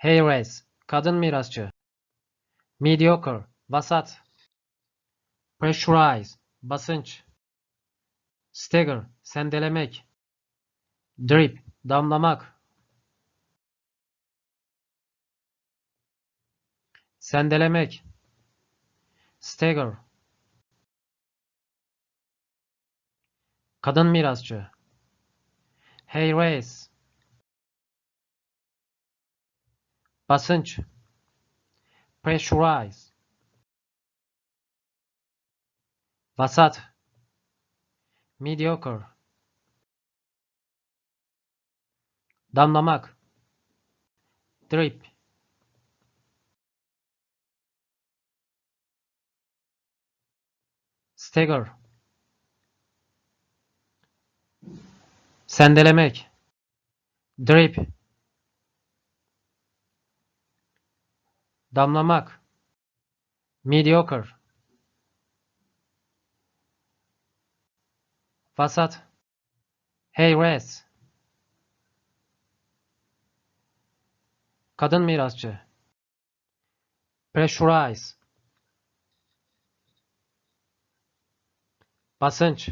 Heiress, kadın mirasçı. Mediocre, vasat. Pressurize, basınç. Stagger, sendelemek. Drip, damlamak. Sendelemek. Stagger. Kadın mirasçı. Heiress. Basınç. Pressurize. Vasat. Mediocre. Damlamak. Drip. Stagger. Sendelemek. Drip. Damlamak. Mediocre. Vasat. Heiress. Kadın mirasçı. Pressurize. Basınç.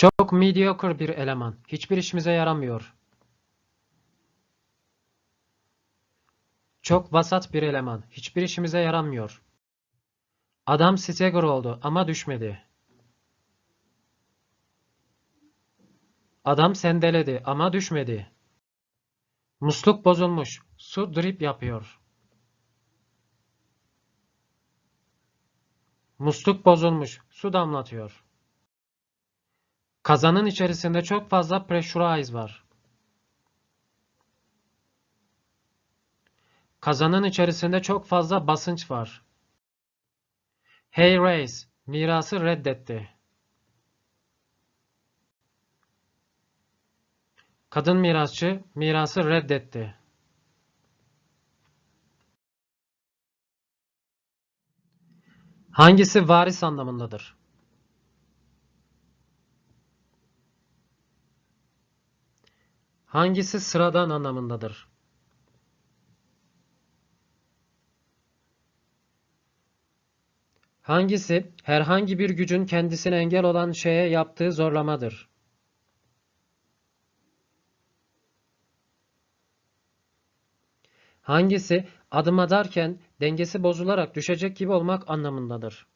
Çok mediocre bir eleman. Hiçbir işimize yaramıyor. Çok vasat bir eleman. Hiçbir işimize yaramıyor. Adam stagger oldu ama düşmedi. Adam sendeledi ama düşmedi. Musluk bozulmuş. Su drip yapıyor. Musluk bozulmuş. Su damlatıyor. Kazanın içerisinde çok fazla pressurize var. Kazanın içerisinde çok fazla basınç var. Hey Reis, mirası reddetti. Kadın mirasçı mirası reddetti. Hangisi varis anlamındadır? Hangisi sıradan anlamındadır? Hangisi herhangi bir gücün kendisine engel olan şeye yaptığı zorlamadır? Hangisi adım atarken dengesi bozularak düşecek gibi olmak anlamındadır?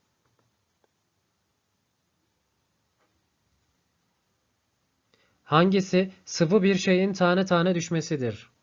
Hangisi sıvı bir şeyin tane tane düşmesidir?